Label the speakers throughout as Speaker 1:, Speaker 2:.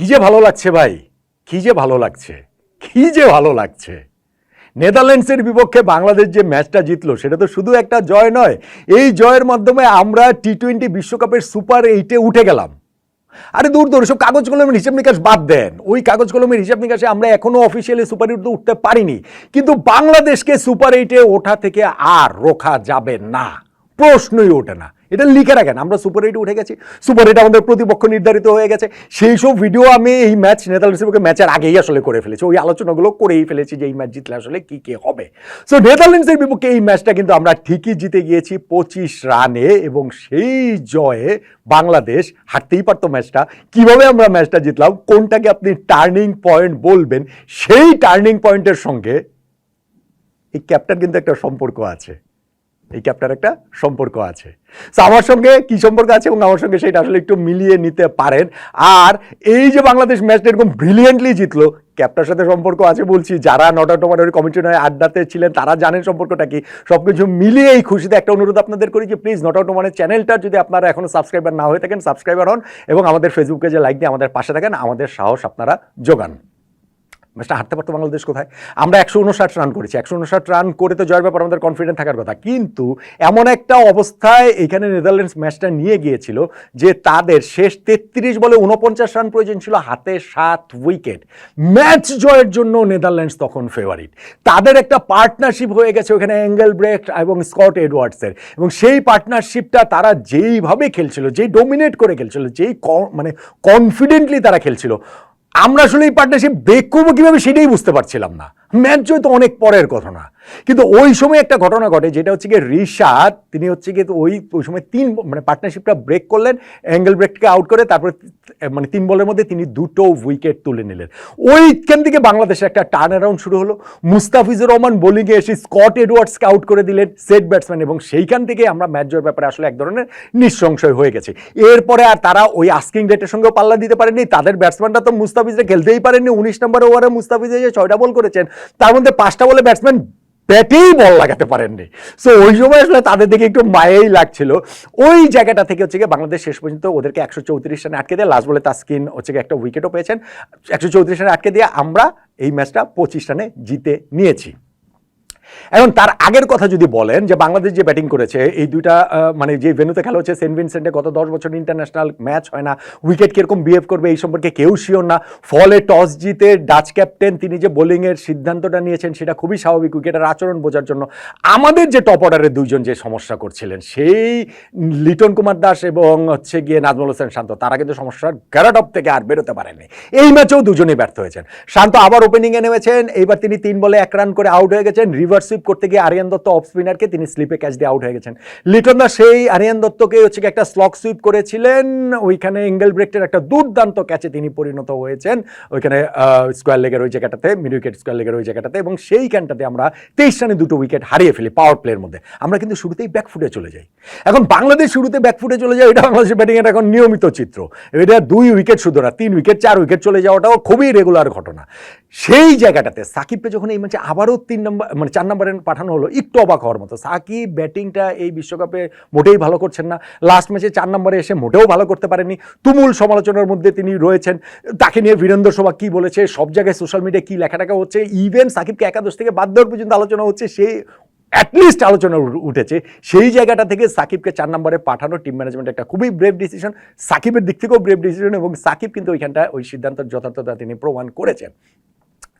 Speaker 1: কি যে ভালো লাগছে ভাই? কি যে ভালো লাগছে? কি যে ভালো লাগছে? নেদারল্যান্ডসের বিপক্ষে বাংলাদেশ যে ম্যাচটা জিতলো, সেটা তো শুধু একটা জয় নয়, এই জয়ের মাধ্যমে আমরা টি টোয়েন্টি বিশ্বকাপের সুপার এইটে উঠে গেলাম। আরে দূর দূর, সব কাগজ কলমের হিসাব নিকাশ বাদ দেন। ওই কাগজ কলমের হিসাব নিকাশে আমরা এখনও অফিসিয়ালি সুপার এইট উঠতে পারিনি। কিন্তু বাংলাদেশকে সুপার এইটে ওঠা থেকে আর রোখা যাবে না। প্রশ্নই ওঠে না। এটা লিখে রাখেন, আমরা সুপার এইটে উঠে গেছি। সুপার এইট আমাদের প্রতিপক্ষ নির্ধারিত হয়ে গেছে। সেই সব ভিডিও আমি এই ম্যাচ নেদারল্যান্ডসের পক্ষে ম্যাচের আগেই আসলে করে ফেলেছি। ওই আলোচনাগুলো করেই ফেলেছি যে এই ম্যাচ জিতলে আসলে কী কি হবে। সো নেদারল্যান্ডসের বিপক্ষে এই ম্যাচটা কিন্তু আমরা ঠিকই জিতে গিয়েছি পঁচিশ রানে এবং সেই জয়ে বাংলাদেশ হারতেই পারতো ম্যাচটা কীভাবে আমরা ম্যাচটা জিতলাম, কোনটাকে আপনি টার্নিং পয়েন্ট বলবেন, সেই টার্নিং পয়েন্টের সঙ্গে এই ক্যাপ্টার কিন্তু একটা সম্পর্ক আছে। এই ক্যাপ্টার একটা সম্পর্ক আছে। So, আমার সঙ্গে কি সম্পর্ক আছে এবং আমার সঙ্গে সেটা আসলে একটু মিলিয়ে নিতে পারেন। আর এই যে বাংলাদেশ ম্যাচটা এরকম ব্রিলিয়েন্টলি জিতলো ক্যাপ্টার সাথে সম্পর্ক আছে বলছি যারা নটা টমাটোর কমিটি নয় আড্ডাতে ছিলেন তারা জানেন সম্পর্কটা কি। সব কিছু মিলিয়ে এই খুশিতে একটা অনুরোধ আপনাদের করি যে প্লিজ নট আউট মানে চ্যানেলটা যদি আপনারা এখনও সাবস্ক্রাইবার না হয়ে থাকেন সাবস্ক্রাইবার হন এবং আমাদের ফেসবুকে যে লাইক দিয়ে আমাদের পাশে থাকেন আমাদের সাহস আপনারা যোগান। ম্যাচটা হারতে পারতো বাংলাদেশ কোথায়? আমরা একশো উনষাট রান করেছি। একশো উনষাট রান করে তো জয়ের ব্যাপার আমাদের কনফিডেন্ট থাকার কথা। কিন্তু এমন একটা অবস্থায় এখানে নেদারল্যান্ডস ম্যাচটা নিয়ে গিয়েছিল যে তাদের শেষ তেত্রিশ বলে উনপঞ্চাশ রান প্রয়োজন ছিল হাতে সাত উইকেট ম্যাচ জয়ের জন্য নেদারল্যান্ডস তখন ফেভারিট তাদের একটা পার্টনারশিপ হয়ে গেছে ওখানে অ্যাঙ্গেল ব্রেক এবং স্কট এডওয়ার্ডসের এবং সেই পার্টনারশিপটা তারা যেইভাবে খেলছিল, যেই ডোমিনেট করে খেলছিল, যেই মানে কনফিডেন্টলি তারা খেলছিল আমরা আসলে এই পার্টনারশিপ ব্রেক করব কীভাবে সেটাই বুঝতে পারছিলাম না। ম্যাচ তো অনেক পরের ঘটনা কিন্তু ওই সময় একটা ঘটনা ঘটে, যেটা হচ্ছে গিয়ে রিশাদ, তিনি হচ্ছে গিয়ে ওই ওই সময় তিন মানে পার্টনারশিপটা ব্রেক করলেন অ্যাঙ্গেল ব্রেককে আউট করে তারপরে মানে তিন বলের মধ্যে তিনি দুটো উইকেট তুলে নিলেন। ওইখান থেকে বাংলাদেশের একটা টার্ন অ্যারাউন্ড শুরু হলো। মুস্তাফিজুর রহমান বোলিংয়ে এসে স্কট এডওয়ার্ডসকে আউট করে দিলেন সেট ব্যাটসম্যান এবং সেইখান থেকে আমরা ম্যাচ জয়ের ব্যাপারে আসলে এক ধরনের নিঃসংশয় হয়ে গেছে। এরপরে আর তারা ওই আস্কিং রেটের সঙ্গেও পাল্লা দিতে পারেনি তাদের ব্যাটসম্যানরা তো মুস্তাফিজে খেলতেই পারেননি। উনিশ নম্বর ওভারে মুস্তাফিজে যে ছয়টা বল করেছেন। তার মধ্যে পাঁচটা বলে ব্যাটসম্যান ব্যাটেই বল লাগাতে পারেননি। সো ওই সময় আসলে তাদের দিকে একটু মায়েই লাগছিল। ওই জায়গাটা থেকে হচ্ছে গিয়ে বাংলাদেশ শেষ পর্যন্ত ওদেরকে একশো চৌত্রিশ রানে আটকে দিয়ে লাস্ট বলে তাস্কিন হচ্ছে গিয়ে একটা উইকেটও পেয়েছেন। একশো চৌত্রিশ রানে আটকে দিয়ে আমরা এই ম্যাচটা পঁচিশ রানে জিতে নিয়েছি। এখন তার আগের কথা যদি বলেন যে বাংলাদেশ যে ব্যাটিং করেছে, এই দুইটা মানে যে ভেনুতে খেলা হচ্ছে সেন্ট ভিনসেন্টে গত দশ বছর ইন্টারন্যাশনাল ম্যাচ হয় না উইকেট কীরকম বিহেভ করবে এই সম্পর্কে কেউ শিওর না। ফলে টস জিতে ডাচ ক্যাপ্টেন তিনি যে বোলিংয়ের সিদ্ধান্তটা নিয়েছেন, সেটা খুবই স্বাভাবিক উইকেটের আচরণ বোঝার জন্য। আমাদের যে টপ অর্ডারের দুইজন যে সমস্যা করছিলেন, সেই লিটন কুমার দাস এবং হচ্ছে গিয়ে নাজমুল হোসেন শান্ত, তারা কিন্তু সমস্যার গ্যারাটপ থেকে আর বেরোতে পারেননি। এই ম্যাচেও দুজনেই ব্যর্থ হয়েছেন। শান্ত আবার ওপেনিংয়ে নেমেছেন, এইবার তিনি তিন বলে এক রান করে আউট হয়ে গেছেন রিভার্স সুইপ করতে গিয়ে আরিয়ান দত্ত অফ স্পিনারকে তিনি স্লিপে ক্যাচ দিয়ে আউট হয়ে গেছেন। লিটন দাস সেই আরিয়ান দত্তকে হচ্ছে একটা স্লক সুইপ করেছিলেন। ওইখানে এঙ্গেল ব্রেকটের একটা দুর্দান্ত ক্যাচে তিনি পরিণত হয়েছেন। ওইখানে স্কোয়ার লেগের ওই জায়গাটাতে মিড উইকেট স্কোয়ার লেগের ওই জায়গাটাতে এবং সেইখানটাতে আমরা তেইশ রানে দুটো উইকেট হারিয়ে ফেলি পাওয়ার প্লের মধ্যে। আমরা কিন্তু শুরুতেই ব্যাকফুটে চলে যাই। এখন বাংলাদেশ শুরুতে ব্যাকফুটে চলে যায়, এটা বাংলাদেশের ব্যাটিংয়ের এখন নিয়মিত চিত্র। এটা দুই উইকেট শুধু না, তিন উইকেট চার উইকেট চলে যাওয়াটাও খুবই রেগুলার ঘটনা। সেই জায়গাটাতে সাকিবকে যখন এই ম্যাচে আবারও তিন নম্বর মানে চার নম্বরে পাঠানো হলো, একটু অবাক হওয়ার মতো। সাকিব ব্যাটিংটা এই বিশ্বকাপে মোটেই ভালো করছেন না। লাস্ট ম্যাচে চার নম্বরে এসে মোটেও ভালো করতে পারেনি। তুমুল সমালোচনার মধ্যে তিনি রয়েছেন। তাকে নিয়ে বীরেন্দ্র সভা কী বলেছে? সব জায়গায় সোশ্যাল মিডিয়ায় কী লেখাটাকা হচ্ছে? ইভেন সাকিবকে একাদশ থেকে বাদ দেওয়ার পর্যন্ত আলোচনা হচ্ছে সেই অ্যাটলিস্ট আলোচনা উঠেছে। সেই জায়গাটা থেকে সাকিবকে চার নম্বরে পাঠানো টিম ম্যানেজমেন্ট একটা খুবই ব্রেভ ডিসিশন সাকিবের দিক থেকেও ব্রেভ ডিসিশন এবং সাকিব কিন্তু ওইখানটা ওই সিদ্ধান্তের যথার্থতা তিনি প্রমাণ করেছেন।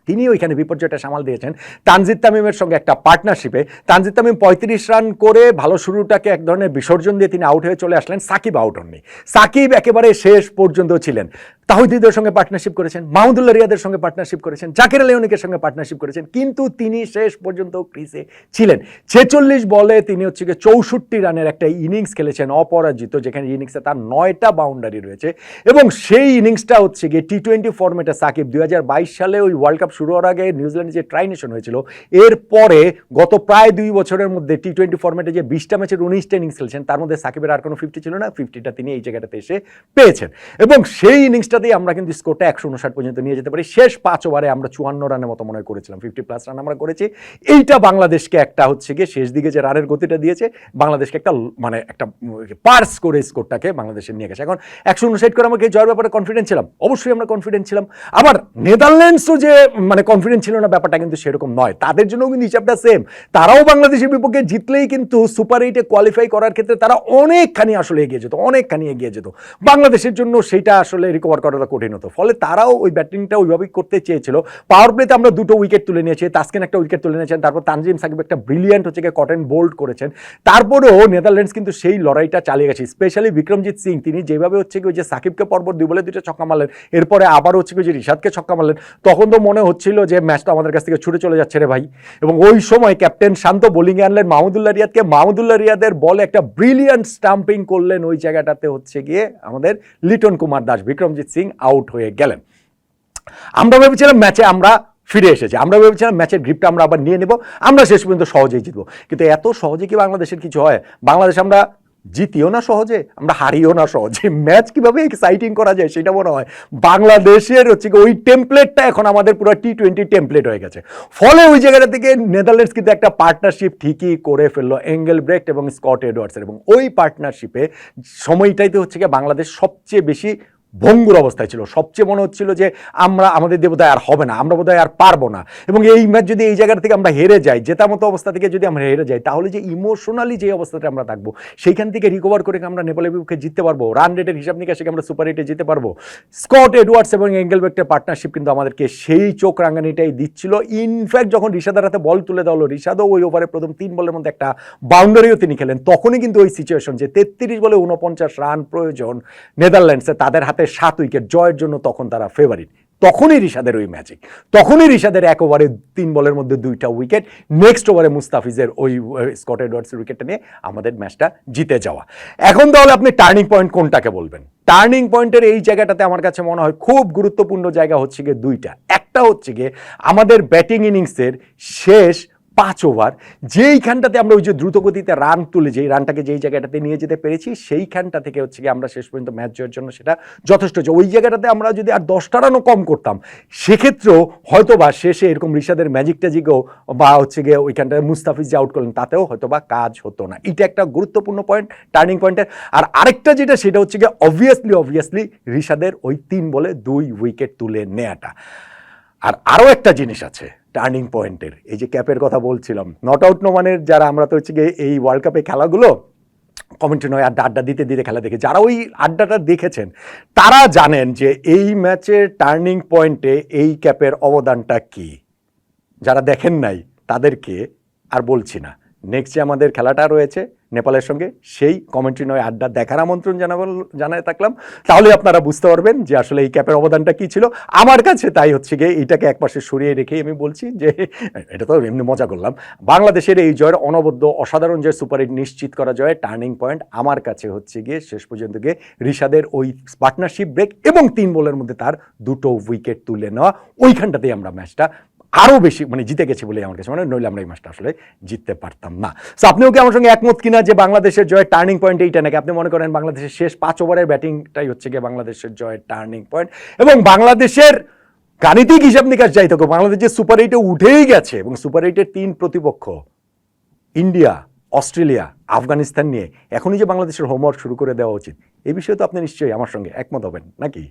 Speaker 1: তিনি ওইখানে বিপর্যয়টা সামাল দিয়েছেন। তানজিদ তামিমের সঙ্গে একটা পার্টনারশিপে তানজিদ তামিম পঁয়ত্রিশ রান করে ভালো শুরুটাকে এক ধরনের বিসর্জন দিয়ে তিনি আউট হয়ে চলে আসলেন। সাকিব আউট হননি। সাকিব একেবারে শেষ পর্যন্ত ছিলেন। তাহিদিদের সঙ্গে পার্টনারশিপ করেছেন, মাহমুদুল্লাহ রিয়াদের সঙ্গে পার্টনারশিপ করেছেন, জাকির আলিউনিকের সঙ্গে পার্টনারশিপ করেছেন, কিন্তু তিনি শেষ পর্যন্ত ক্রিজে ছিলেন। ছেচল্লিশ বলে তিনি হচ্ছে গিয়ে চৌষট্টি রানের একটা ইনিংস খেলেছেন, অপরাজিত, যেখানে ইনিংসে তার নয়টা বাউন্ডারি রয়েছে। এবং সেই ইনিংসটা হচ্ছে গিয়ে টি টোয়েন্টি ফর্মেটে সাকিব দুই হাজার বাইশ সালে ওই ওয়ার্ল্ড কাপ শুরু হওয়ার আগে নিউজিল্যান্ডে যে ট্রাই নেশন হয়েছিল এরপরে গত প্রায় দুই বছরের মধ্যে টি টোয়েন্টি ফর্মেটে যে বিশটা ম্যাচের উনিশটা ইনিংস খেলছেন, তার মধ্যে সাকিবের আর কোনো ফিফটি ছিল না ফিফটিটা তিনি এই জায়গাটাতে এসে পেয়েছেন। এবং সেই ইনিংসটা ম্যাচটাতেই আমরা কিন্তু স্কোরটা একশো উনষাট পর্যন্ত নিয়ে যেতে পারি। শেষ পাঁচ ওভারে আমরা চুয়ান্ন রানের মতো মনে করেছিলাম ফিফটি প্লাস রান আমরা করেছি। এইটা বাংলাদেশকে একটা হচ্ছে গিয়ে শেষ দিকে যে রানের গতিটা দিয়েছে, বাংলাদেশকে একটা মানে একটা পার্স করে স্কোরটাকে বাংলাদেশে নিয়ে গেছে। এখন একশো উনষাট করে আমাকে জয়ের ব্যাপারে কনফিডেন্ট ছিলাম? অবশ্যই আমরা কনফিডেন্ট ছিলাম। আবার নেদারল্যান্ডসও যে মানে কনফিডেন্ট ছিল না ব্যাপারটা কিন্তু সেরকম নয়। তাদের জন্য কিন্তু হিসাবটা সেম তারাও বাংলাদেশের বিপক্ষে জিতলেই কিন্তু সুপার এইটে কোয়ালিফাই করার ক্ষেত্রে তারা অনেকখানি আসলে এগিয়ে যেত, অনেকখানি এগিয়ে যেত। বাংলাদেশের জন্য সেটা আসলে রিকভার করাটা কঠিন হতো। ফলে তারাও ওই ব্যাটিংটা ওইভাবেই করতে চেয়েছিল। পাওয়ার প্লেতে আমরা দুটো উইকেট তুলে নিয়েছি, তাসকিন একটা উইকেট তুলে নিয়েছেন, তারপর তানজিম সাকিব একটা ব্রিলিয়ান্ট হচ্ছে গিয়ে কটেন বোল্ড করেছেন। তারপরেও নেদারল্যান্ডস কিন্তু সেই লড়াইটা চালিয়ে গেছে স্পেশালি বিক্রমজিৎ সিং তিনি যেভাবে হচ্ছে কি ওই যে সাকিবকে পরপর দুই বলে দুটো ছক্কা মারলেন, এরপরে আবার হচ্ছে কি যে রিশাদকে ছক্কা মারলেন, তখন তো মনে হচ্ছিল যে ম্যাচটা আমাদের কাছ থেকে ছুটে চলে যাচ্ছে রে ভাই। এবং ওই সময় ক্যাপ্টেন শান্ত বোলিংয়ে আনলেন, মাহমুদুল্লাহ রিয়াদকে, মাহমুদুল্লাহ রিয়াদের বলে একটা ব্রিলিয়ান্ট স্টাম্পিং করলেন ওই জায়গাটাতে হচ্ছে গিয়ে আমাদের লিটন কুমার দাস বিক্রমজিৎ সিং আউট হয়ে গেলেন। আমরা ভেবেছিলাম ম্যাচে আমরা ফিরে এসেছি। আমরা ভেবেছিলাম ম্যাচের গ্রিপটা আমরা আবার নিয়ে নেব। আমরা শেষ পর্যন্ত সহজেই জিতবো। কিন্তু এত সহজে কি বাংলাদেশের কিছু হয়? বাংলাদেশ আমরা জিতিও না সহজে, আমরা হারিও না সহজে। ম্যাচ কীভাবে এক্সাইটিং করা যায় সেটা মনে হয় বাংলাদেশের হচ্ছে কি ওই টেমপ্লেটটা এখন আমাদের পুরো টি টোয়েন্টি টেমপ্লেট হয়ে গেছে। ফলে ওই জায়গাটা থেকে নেদারল্যান্ডস কিন্তু একটা পার্টনারশিপ ঠিকই করে ফেলল এঙ্গেল ব্রেক্ট এবং স্কট এডওয়ার্ডসের এবং ওই পার্টনারশিপে সময়টাইতে হচ্ছে গিয়ে বাংলাদেশ সবচেয়ে বেশি ভঙ্গুর অবস্থায় ছিল। সবচেয়ে মনে হচ্ছিল যে আমরা, আমাদের দেবতায় আর হবে না, আমরা বোধহয় আর পারব না। এবং এই ম্যাচ যদি এই জায়গা থেকে আমরা হেরে যাই জেতা মতো অবস্থা থেকে যদি আমরা হেরে যাই, তাহলে যে ইমোশনালি যে অবস্থাতে আমরা থাকব, সেইখান থেকে রিকভার করে আমরা নেপালের বিপক্ষে জিততে পারব। রান রেটের হিসাব নিকাশে আমরা সুপার এইটে জিতে পারব। স্কট এডওয়ার্ডস এবং এঙ্গেলবেক্টের পার্টনারশিপ কিন্তু আমাদেরকে সেই চোখ রাঙানিটাই দিচ্ছিল। ইনফ্যাক্ট যখন রিশাদার হাতে বল তুলে দেওয়া হলো রিশাদও ওই ওভারে প্রথম তিন বলের মধ্যে একটা বাউন্ডারিও তিনি খেলেন। তখনই কিন্তু ওই সিচুয়েশন যে তেত্রিশ বলে উনপঞ্চাশ রান প্রয়োজন নেদারল্যান্ডসে, তাদের হাতে সাত উইকেট জয়ের জন্য তখন তারা ফেভারিট তখনই রিশাদের ওই ম্যাজিক তখনই রিশাদের এক ওভারে তিন বলের মধ্যে দুইটা উইকেট। নেক্সট ওভারে মুস্তাফিজের ওই স্কট এডওয়ার্ডসের উইকেটটা নিয়ে আমাদের ম্যাচটা জিতে যাওয়া। এখন তাহলে আপনি টার্নিং পয়েন্ট কোনটাকে বলবেন? টার্নিং পয়েন্টের এই জায়গাটাতে আমার কাছে মনে হয় খুব গুরুত্বপূর্ণ জায়গা হচ্ছে গিয়ে দুইটা। একটা হচ্ছে গিয়ে আমাদের ব্যাটিং ইনিংসের শেষ পাঁচ ওভার, যেইখানটাতে আমরা ওই যে দ্রুতগতিতে রান তুলে যেই রানটাকে যেই জায়গাটাতে নিয়ে যেতে পেরেছি, সেইখানটা থেকে হচ্ছে কি আমরা শেষ পর্যন্ত ম্যাচ জয়ের জন্য সেটা যথেষ্ট হচ্ছে। ওই জায়গাটাতে আমরা যদি আর দশটা রানও কম করতাম, সেক্ষেত্রেও হয়তো বা শেষে এরকম রিশাদের ম্যাজিক ট্যাজিকও বা হচ্ছে গিয়ে ওইখানটায় মুস্তাফিজ যে আউট করলেন, তাতেও হয়তো বা কাজ হতো না। এটা একটা গুরুত্বপূর্ণ পয়েন্ট টার্নিং পয়েন্টের আর আরেকটা যেটা, সেটা হচ্ছে গিয়ে অবভিয়াসলি অবভিয়াসলি রিশাদের ওই তিন বলে দুই উইকেট তুলে নেয়াটা। আর আরও একটা জিনিস আছে টার্নিং পয়েন্টের এই যে ক্যাপের কথা বলছিলাম। নট আউট নোমানের যারা, আমরা তো হচ্ছে গিয়ে এই ওয়ার্ল্ড কাপে খেলাগুলো কমেন্ট্রি নয়, আড্ডা আড্ডা দিতে দিতে খেলা দেখে যারা ওই আড্ডাটা দেখেছেন, তারা জানেন যে এই ম্যাচের টার্নিং পয়েন্টে এই ক্যাপের অবদানটা কি। যারা দেখেন নাই, তাদেরকে আর বলছি না। নেক্সট যে আমাদের খেলাটা রয়েছে নেপালের সঙ্গে সেই কমেন্ট্রি নয়, আড্ডা দেখার আমন্ত্রণ জানাব জানায় থাকলাম। তাহলে আপনারা বুঝতে পারবেন যে আসলে এই ক্যাপের অবদানটা কী ছিল। আমার কাছে তাই হচ্ছে গিয়ে এইটাকে একপাশে সরিয়ে রেখেই আমি বলছি যে, এটা তো এমনি মজা করলাম। বাংলাদেশের এই জয়ের অনবদ্য অসাধারণ জয় সুপার হিট নিশ্চিত করা জয় টার্নিং পয়েন্ট আমার কাছে হচ্ছে গিয়ে শেষ পর্যন্ত গিয়ে ঋষাদের ওই পার্টনারশিপ ব্রেক এবং তিন বলের মধ্যে তার দুটো উইকেট তুলে নেওয়া। ওইখানটাতেই আমরা ম্যাচটা আরও বেশি মানে জিতে গেছি বলে আমার কাছে মানে নইলে আমরা এই ম্যাচটা আসলে জিততে পারতাম না। সো আপনিও কি আমার সঙ্গে একমত কিনা যে বাংলাদেশের জয়ের টার্নিং পয়েন্ট এইটা নাকি? আপনি মনে করেন বাংলাদেশের শেষ পাঁচ ওভারের ব্যাটিংটাই হচ্ছে গিয়ে বাংলাদেশের জয়ের টার্নিং পয়েন্ট এবং বাংলাদেশের গাণিতিক হিসাব নিকাশ যাই থাকুক, বাংলাদেশ যে সুপার এইটে উঠেই গেছে এবং সুপার এইটের তিন প্রতিপক্ষ ইন্ডিয়া অস্ট্রেলিয়া আফগানিস্তান নিয়ে এখনই যে বাংলাদেশের হোমওয়ার্ক শুরু করে দেওয়া উচিত এই বিষয়ে তো আপনি নিশ্চয়ই আমার সঙ্গে একমত হবেন, নাকি?